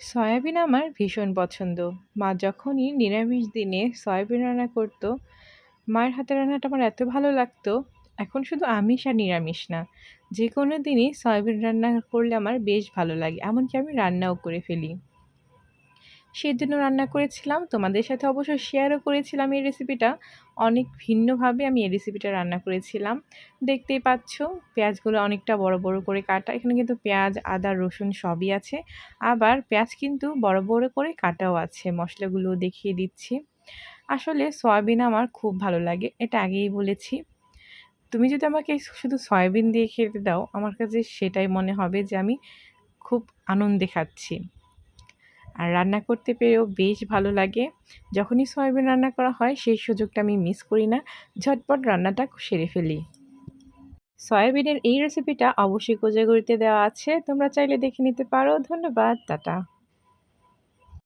Soybean আমার ভীষণ পছন্দ। মা যখনই নিরামিষ দিনে সয়াবিন রান্না করতো, মায়ের হাতে রান্নাটা আমার এত ভালো লাগতো। এখন শুধু আমিষ আর নিরামিষ না যে কোনো দিনই সয়াবিন রান্না করলে আমার বেশ ভালো লাগে। এমনকি আমি রান্নাও করে ফেলি। সেদিনও রান্না করেছিলাম। তোমাদের সাথে অবশ্য শেয়ারও করেছিলাম এই রেসিপিটা অনেক ভিন্নভাবে আমি এই রেসিপিটা রান্না করেছিলাম। দেখতেই পাচ্ছ, পেঁয়াজগুলো অনেকটা বড় বড় করে কাটা। এখানে কিন্তু পেঁয়াজ, আদা, রসুন সবই আছে। আবার পেঁয়াজ কিন্তু বড় বড় করে কাটাও আছে। মশলাগুলো দেখিয়ে দিচ্ছি। আসলে সয়াবিন আমার খুব ভালো লাগে, এটা আগেই বলেছি। তুমি যদি আমাকে শুধু সয়াবিন দিয়ে খেতে দাও, আমার কাছে সেটাই মনে হবে যে আমি খুব আনন্দে খাচ্ছি। আর রান্না করতে পেরেও বেশ ভালো লাগে। যখনই সয়াবিন রান্না করা হয়, সেই সুযোগটা আমি মিস করি না। ঝটপট রান্নাটা সেরে ফেলি। সয়াবিনের এই রেসিপিটা অবশ্যই কোজাগরিতে দেওয়া আছে। তোমরা চাইলে দেখে নিতে পারো। ধন্যবাদ। টাটা।